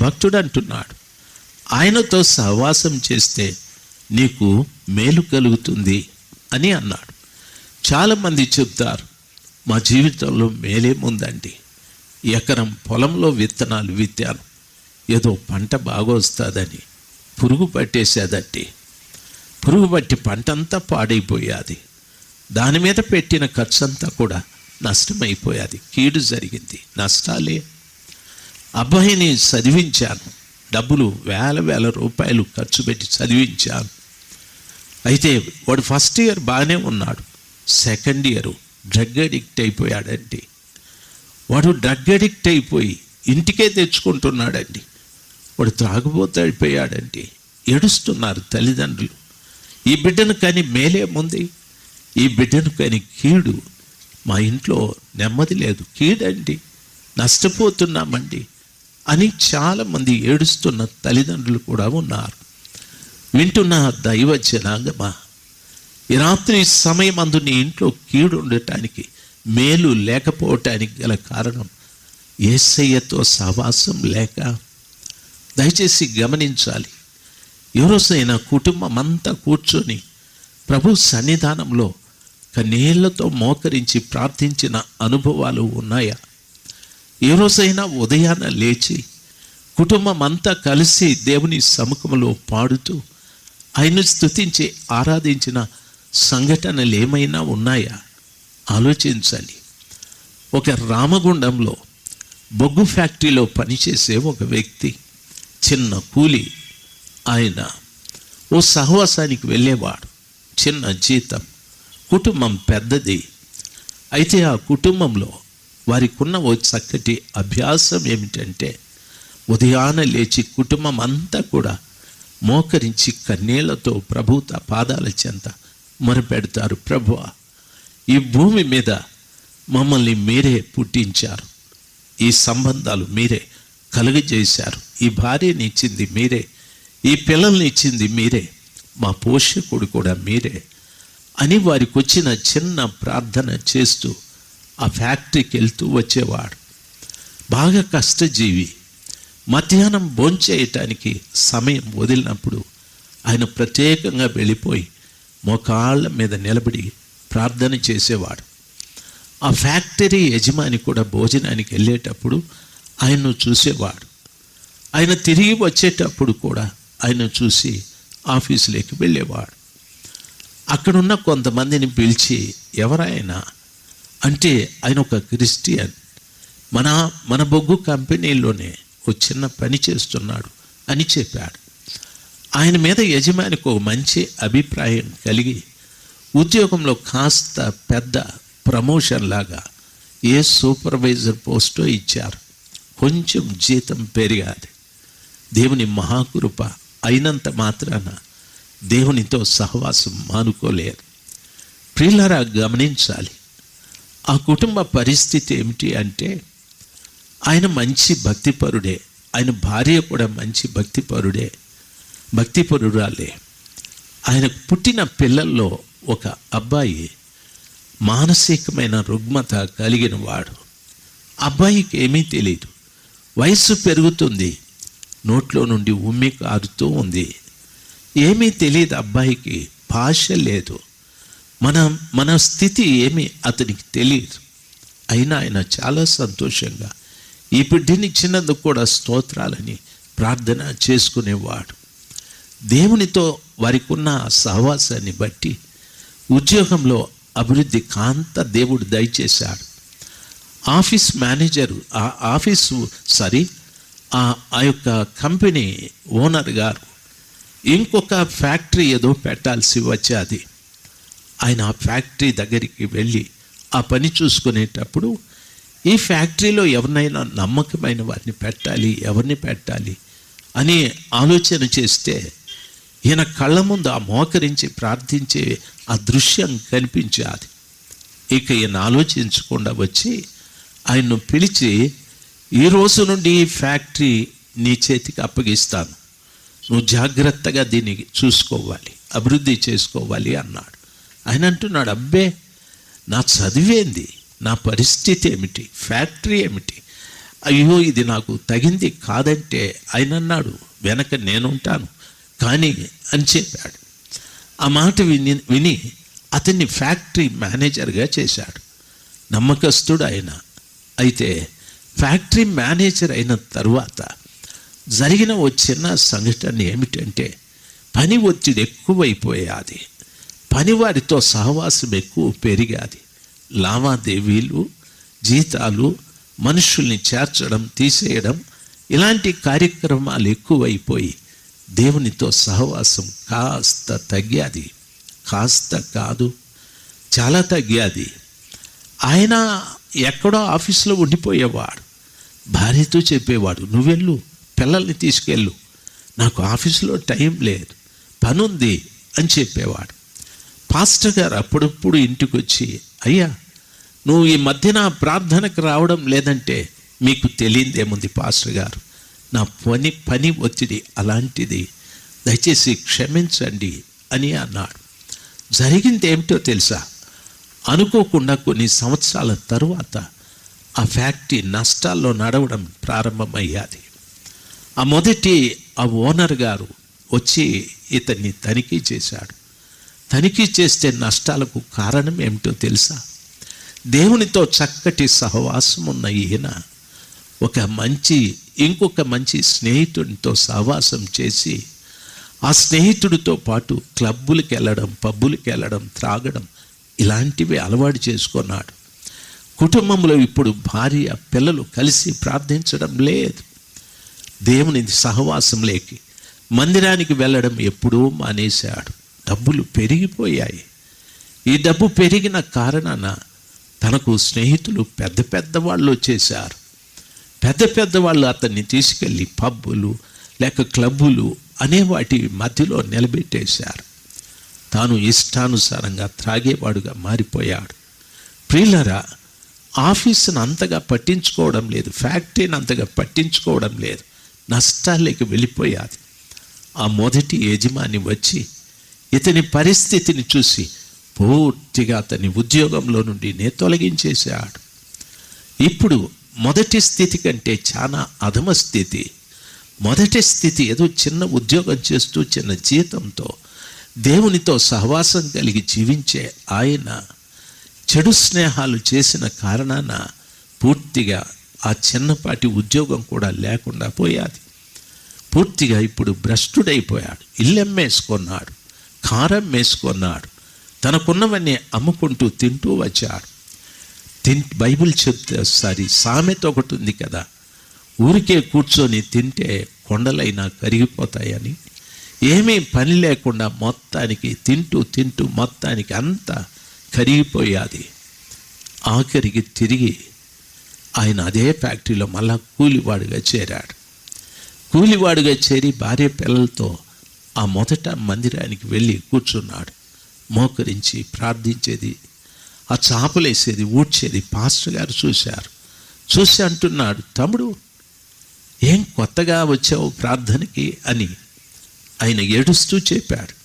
భక్తుడు అంటున్నాడు ఆయనతో సహవాసం చేస్తే నీకు మేలు కలుగుతుంది అని అన్నాడు. చాలామంది చెప్తారు మా జీవితంలో మేలేముందండి ఎకరం పొలంలో విత్తనాలు విత్తాను. ఏదో పంట బాగా వస్తుందని పురుగు పట్టేసేదండి పురుగు పట్టి పంటంతా పాడైపోయాది. దాని మీద పెట్టిన ఖర్చంతా కూడా నష్టమైపోయాది. కీడు జరిగింది. నష్టాలే అబ్బాయిని చదివించాను. డబ్బులు వేల వేల రూపాయలు ఖర్చు పెట్టి చదివించాను. అయితే వాడు ఫస్ట్ ఇయర్ బాగానే ఉన్నాడు. సెకండ్ ఇయర్ డ్రగ్ అడిక్ట్ అయిపోయాడండి. వాడు డ్రగ్ అడిక్ట్ అయిపోయి ఇంటికే తెచ్చుకుంటున్నాడండి. వాడు త్రాగుబోతు అయిపోయాడండి. ఏడుస్తున్నారు తల్లిదండ్రులు. ఈ బిడ్డను కానీ మేలేముంది ఈ బిడ్డను కానీ కీడు మా ఇంట్లో నెమ్మది లేదు. కీడండి. నష్టపోతున్నామండి. అని చాలామంది ఏడుస్తున్న తల్లిదండ్రులు కూడా ఉన్నారు. వింటున్న దైవ జనాంగమా? ఈ రాత్రి సమయం అందు నీ ఇంట్లో కీడు ఉండటానికి మేలు లేకపోవటానికి గల కారణం ఏసయ్యతో సహవాసం లేక? దయచేసి గమనించాలి. ఎవరోసైనా కుటుంబం అంతా కూర్చొని ప్రభు సన్నిధానంలో కన్నీళ్ళతో మోకరించి ప్రార్థించిన అనుభవాలు ఉన్నాయా? ఏ రోజైనా ఉదయాన లేచి కుటుంబం అంతా కలిసి దేవుని సముఖంలో పాడుతూ ఆయన స్థుతించి ఆరాధించిన సంఘటనలు ఏమైనా ఉన్నాయా? ఆలోచించాలి ఒక రామగుండంలో బొగ్గు ఫ్యాక్టరీలో పనిచేసే ఒక వ్యక్తి చిన్న కూలి. ఆయన ఓ సహవాసానికి వెళ్ళేవాడు. చిన్న జీతం. కుటుంబం పెద్దది. అయితే ఆ కుటుంబంలో వారికి ఉన్న ఓ చక్కటి అభ్యాసం ఏమిటంటే ఉదయాన లేచి కుటుంబం అంతా కూడా మోకరించి కన్నీళ్ళతో ప్రభుత పాదాల చెంత మొరపెడతారు ప్రభువ. ఈ భూమి మీద మమ్మల్ని మీరే పుట్టించారు. ఈ సంబంధాలు మీరే కలుగజేశారు. ఈ భార్యని ఇచ్చింది మీరే. ఈ పిల్లల్ని ఇచ్చింది మీరే. మా పోషకుడు కూడా మీరే అని వారికి వచ్చిన చిన్న ప్రార్థన చేస్తూ ఆ ఫ్యాక్టరీకి వెళ్తూ వచ్చేవాడు. బాగా కష్టజీవి. మధ్యాహ్నం భోంచేయటానికి సమయం వదిలినప్పుడు ఆయన ప్రత్యేకంగా వెళ్ళిపోయి మోకాళ్ళ మీద నిలబడి ప్రార్థన చేసేవాడు. ఆ ఫ్యాక్టరీ యజమాని కూడా భోజనానికి వెళ్ళేటప్పుడు ఆయన్ను చూసేవాడు. ఆయన తిరిగి వచ్చేటప్పుడు కూడా ఆయన చూసి ఆఫీసులోకి వెళ్ళేవాడు. అక్కడున్న కొంతమందిని పిలిచి ఎవరైనా అంటే ఆయన ఒక క్రిస్టియన్. మన మన బొగ్గు కంపెనీలోనే ఓ చిన్న పని చేస్తున్నాడు అని చెప్పాడు. ఆయన మీద యజమానికి ఒక మంచి అభిప్రాయం కలిగి ఉద్యోగంలో కాస్త పెద్ద ప్రమోషన్ లాగా ఏ సూపర్వైజర్ పోస్టో ఇచ్చారు. కొంచెం జీతం పెరిగాది. దేవుని మహాకృప అయినంత మాత్రాన దేవునితో సహవాసం మానుకోలేరు. ప్రియులరా గమనించాలి. ఆ కుటుంబ పరిస్థితి ఏమిటి అంటే ఆయన మంచి భక్తిపరుడే ఆయన భార్య కూడా మంచి భక్తిపరుడే భక్తిపరురాలే. ఆయన పుట్టిన పిల్లల్లో ఒక అబ్బాయి మానసికమైన రుగ్మత కలిగిన వాడు. అబ్బాయికి ఏమీ తెలియదు వయస్సు పెరుగుతుంది. నోట్లో నుండి ఉమ్మి కారుతూ ఉంది. ఏమీ తెలియదు అబ్బాయికి. భాష లేదు. మన మన స్థితి ఏమి అతనికి తెలియదు. అయినా ఆయన చాలా సంతోషంగా ఈ బిడ్డని కూడా స్తోత్రాలని ప్రార్థన చేసుకునేవాడు. దేవునితో వారికి ఉన్న సహవాసాన్ని బట్టి ఉద్యోగంలో అభివృద్ధి కాంత దేవుడు దయచేశాడు. ఆఫీస్ మేనేజరు ఆ ఆఫీసు సారీ ఆ యొక్క కంపెనీ ఓనర్ గారు ఇంకొక ఫ్యాక్టరీ ఏదో పెట్టాల్సి వచ్చేది. ఆయన ఆ ఫ్యాక్టరీ దగ్గరికి వెళ్ళి ఆ పని చూసుకునేటప్పుడు ఈ ఫ్యాక్టరీలో ఎవరినైనా నమ్మకమైన వారిని పెట్టాలి ఎవరిని పెట్టాలి అని ఆలోచన చేస్తే ఈయన కళ్ళ ముందు ఆ మోకరించి ప్రార్థించే ఆ దృశ్యం కనిపించాది. ఇక ఈయన ఆలోచించకుండా వచ్చి ఆయన్ను పిలిచి ఈ రోజు నుండి ఈ ఫ్యాక్టరీ నీ చేతికి అప్పగిస్తాను. నువ్వు జాగ్రత్తగా దీన్ని చూసుకోవాలి అభివృద్ధి చేసుకోవాలి అన్నాడు. ఆయన అంటున్నాడు అబ్బే నా చదివేంది? నా పరిస్థితి ఏమిటి? ఫ్యాక్టరీ ఏమిటి? అయ్యో ఇది నాకు తగింది కాదంటే ఆయన అన్నాడు వెనక నేనుంటాను. కానీ అని చెప్పాడు. ఆ మాట విని విని అతన్ని ఫ్యాక్టరీ మేనేజర్గా చేశాడు. నమ్మకస్తుడు ఆయన. అయితే ఫ్యాక్టరీ మేనేజర్ అయిన తర్వాత జరిగిన ఓ చిన్న సంఘటన ఏమిటంటే పని ఒత్తిడి ఎక్కువైపోయాది. పనివారితో సహవాసం ఎక్కువ పెరిగాది. లావాదేవీలు జీతాలు మనుషుల్ని చేర్చడం తీసేయడం ఇలాంటి కార్యక్రమాలు ఎక్కువైపోయి దేవునితో సహవాసం కాస్త తగ్గాది. కాస్త కాదు చాలా తగ్గాది. ఆయన ఎక్కడో ఆఫీసులో ఉండిపోయేవాడు. భార్యతో చెప్పేవాడు నువ్వెళ్ళు పిల్లల్ని తీసుకెళ్ళు. నాకు ఆఫీసులో టైం లేదు పనుంది అని చెప్పేవాడు. పాస్టర్ గారు అప్పుడప్పుడు ఇంటికి వచ్చి అయ్యా నువ్వు ఈ మధ్యన ప్రార్థనకు రావడం లేదంటే మీకు తెలియదేముంది పాస్టర్ గారు? నా పని పని ఒత్తిడి అలాంటిది. దయచేసి క్షమించండి అని అన్నాడు. జరిగింది ఏమిటో తెలుసా? అనుకోకుండా కొన్ని సంవత్సరాల తరువాత ఆ ఫ్యాక్టరీ నష్టాల్లో నడవడం ప్రారంభమయ్యాది. ఆ మొదటి ఆ ఓనర్ గారు వచ్చి ఇతన్ని తనిఖీ చేశాడు. తనిఖీ చేస్తే నష్టాలకు కారణం ఏమిటో తెలుసా? దేవునితో చక్కటి సహవాసం ఉన్న ఈయన ఒక మంచి ఇంకొక మంచి స్నేహితుడితో సహవాసం చేసి ఆ స్నేహితుడితో పాటు క్లబ్బులకి వెళ్ళడం పబ్బులకి వెళ్ళడం త్రాగడం ఇలాంటివి అలవాటు చేసుకున్నాడు. కుటుంబంలో ఇప్పుడు భార్య పిల్లలు కలిసి ప్రార్థించడం లేదు. దేవుని సహవాసం లేకి మందిరానికి వెళ్ళడం ఎప్పుడూ మానేశాడు. డబ్బులు పెరిగిపోయాయి. ఈ డబ్బు పెరిగిన కారణాన తనకు స్నేహితులు పెద్ద పెద్ద వాళ్ళు చేశారు పెద్ద పెద్ద వాళ్ళు అతన్ని తీసుకెళ్ళి పబ్బులు లేక క్లబ్బులు అనే వాటి మధ్యలో నిలబెట్టేశారు. తాను ఇష్టానుసారంగా త్రాగేవాడుగా మారిపోయాడు. ప్రియులరా ఆఫీసును అంతగా పట్టించుకోవడం లేదు ఫ్యాక్టరీని అంతగా పట్టించుకోవడం లేదు నష్టాలకి వెళ్ళిపోయాది. ఆ మొదటి యజమాని వచ్చి ఇతని పరిస్థితిని చూసి పూర్తిగా అతని ఉద్యోగంలో నుండి నే తొలగించేశాడు. ఇప్పుడు మొదటి స్థితి కంటే చాలా అధమ స్థితి. మొదటి స్థితి ఏదో చిన్న ఉద్యోగం చేస్తూ చిన్న జీతంతో దేవునితో సహవాసం కలిగి జీవించే ఆయన చెడు స్నేహాలు చేసిన కారణాన పూర్తిగా ఆ చిన్నపాటి ఉద్యోగం కూడా లేకుండా పోయాది. పూర్తిగా ఇప్పుడు భ్రష్టుడైపోయాడు. ఇల్లెమ్మేసుకున్నాడు. కారం వేసుకున్నాడు. తనకున్నవన్నీ అమ్ముకుంటూ తింటూ వచ్చాడు. తిన్ బైబిల్ చెప్తే సారీ సామెత ఒకటి ఉంది కదా. ఊరికే కూర్చొని తింటే కొండలైనా కరిగిపోతాయని. ఏమీ పని లేకుండా మొత్తానికి తింటూ తింటూ మొత్తానికి అంతా కరిగిపోయాది. ఆఖరికి తిరిగి ఆయన అదే ఫ్యాక్టరీలో మళ్ళా కూలివాడుగా చేరాడు. కూలివాడుగా చేరి భార్య పిల్లలతో ఆ మొదట మందిరానికి వెళ్ళి కూర్చున్నాడు. మోకరించి ప్రార్థించేది ఆ చాపలేసేది ఊడ్చేది పాస్టర్ గారు చూశారు. చూసి అంటున్నాడు తమ్ముడు ఏం కొత్తగా వచ్చావు ప్రార్థనకి? అని ఆయన ఏడుస్తూ చెప్పాడు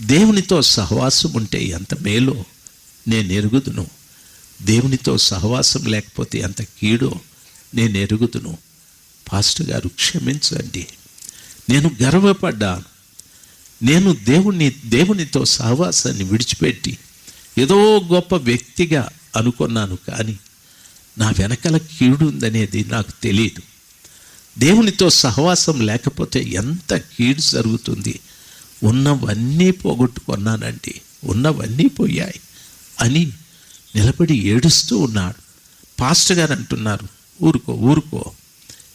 దేవునితో సహవాసం ఉంటే ఎంత మేలో నేను ఎరుగుదును. దేవునితో సహవాసం లేకపోతే ఎంత కీడో నేను ఎరుగుదును. పాస్టర్ గారు క్షమించండి. నేను గర్వపడ్డాను. నేను దేవుని దేవునితో సహవాసాన్ని విడిచిపెట్టి ఏదో గొప్ప వ్యక్తిగా అనుకున్నాను కానీ నా వెనకల కీడు ఉందనేది నాకు తెలియదు దేవునితో సహవాసం లేకపోతే ఎంత కీడు జరుగుతుంది? ఉన్నవన్నీ పోగొట్టుకున్నానండి ఉన్నవన్నీ పోయాయి అని నిలబడి ఏడుస్తూ ఉన్నాడు. పాస్టర్ గారు అంటున్నారు ఊరుకో ఊరుకో.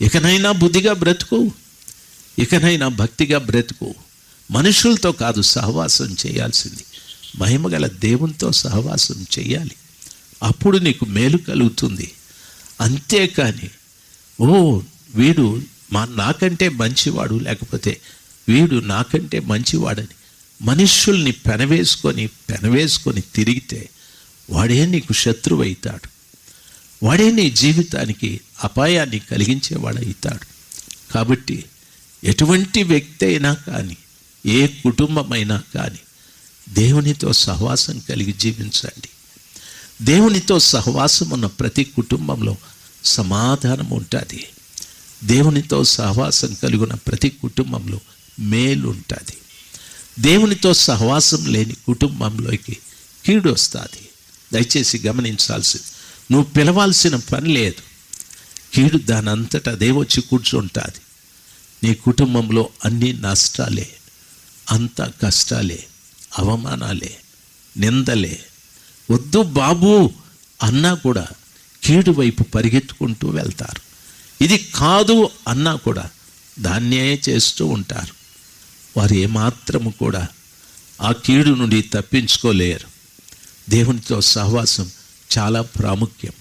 ఇకనైనా బుద్ధిగా బ్రతుకు ఇకనైనా భక్తిగా బ్రతుకు. మనుషులతో కాదు సహవాసం చేయాల్సింది. మహిమగల దేవునితో సహవాసం చేయాలి. అప్పుడు నీకు మేలు కలుగుతుంది. అంతేకాని ఓ వీడు మా నాకంటే మంచివాడు లేకపోతే వీడు నాకంటే మంచివాడని మనుష్యుల్ని పెనవేసుకొని పెనవేసుకొని తిరిగితే వాడే నీకు శత్రువు అవుతాడు వాడే నీ జీవితానికి అపాయాన్ని కలిగించేవాడవుతాడు కాబట్టి ఎటువంటి వ్యక్తి అయినా కానీ ఏ కుటుంబమైనా కానీ దేవునితో సహవాసం కలిగి జీవించండి. దేవునితో సహవాసం ఉన్న ప్రతి కుటుంబంలో సమాధానం ఉంటుంది. దేవునితో సహవాసం కలిగిన ప్రతి కుటుంబంలో మేలు ఉంటుంది. దేవునితో సహవాసం లేని కుటుంబంలోకి కీడు వస్తుంది. దయచేసి గమనించాల్సింది నువ్వు పిలవాల్సిన పని లేదు. కీడు దానంతటా అంతటా అదే వచ్చి కూర్చుంటుంది. నీ కుటుంబంలో అన్ని నష్టాలే. అంత కష్టాలే అవమానాలే నిందలే. వద్దు బాబు అన్నా కూడా కీడు వైపు పరిగెత్తుకుంటూ వెళ్తారు. ఇది కాదు అన్నా కూడా దాన్నే చేస్తూ ఉంటారు. వారు ఏమాత్రము కూడా ఆ కీడు నుండి తప్పించుకోలేరు. దేవునితో సహవాసం చాలా ప్రాముఖ్యం.